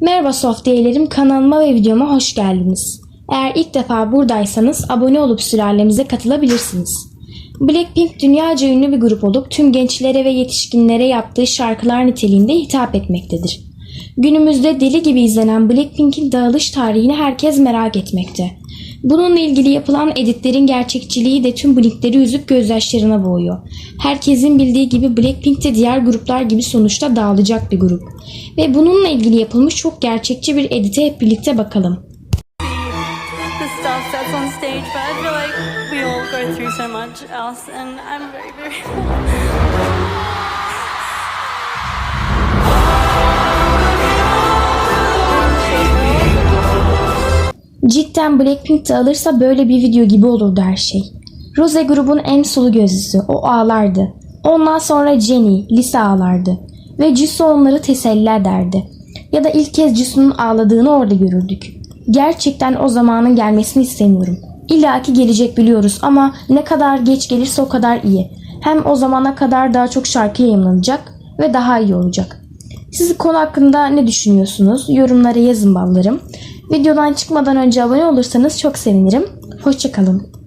Merhaba Softiyelerim kanalıma ve videoma hoş geldiniz. Eğer ilk defa buradaysanız abone olup sülalemize katılabilirsiniz. Blackpink dünyaca ünlü bir grup olup tüm gençlere ve yetişkinlere yaptığı şarkılar niteliğinde hitap etmektedir. Günümüzde deli gibi izlenen Blackpink'in dağılış tarihini herkes merak etmekte. Bununla ilgili yapılan editlerin gerçekçiliği de tüm Blink'leri üzüp gözyaşlarına boğuyor. Herkesin bildiği gibi Blackpink de diğer gruplar gibi sonuçta dağılacak bir grup. Ve bununla ilgili yapılmış çok gerçekçi bir edite hep birlikte bakalım. Cidden Blackpink dağılırsa böyle bir video gibi olurdu her şey. Rose grubun en sulu gözlüsü, o ağlardı. Ondan sonra Jennie, Lisa ağlardı. Ve Jisoo onları teselli ederdi. Ya da ilk kez Jisoo'nun ağladığını orada görürdük. Gerçekten o zamanın gelmesini istemiyorum. İlla ki gelecek biliyoruz ama ne kadar geç gelirse o kadar iyi. Hem o zamana kadar daha çok şarkı yayınlanacak ve daha iyi olacak. Siz konu hakkında ne düşünüyorsunuz? Yorumlara yazın ballarım. Videodan çıkmadan önce abone olursanız çok sevinirim. Hoşçakalın.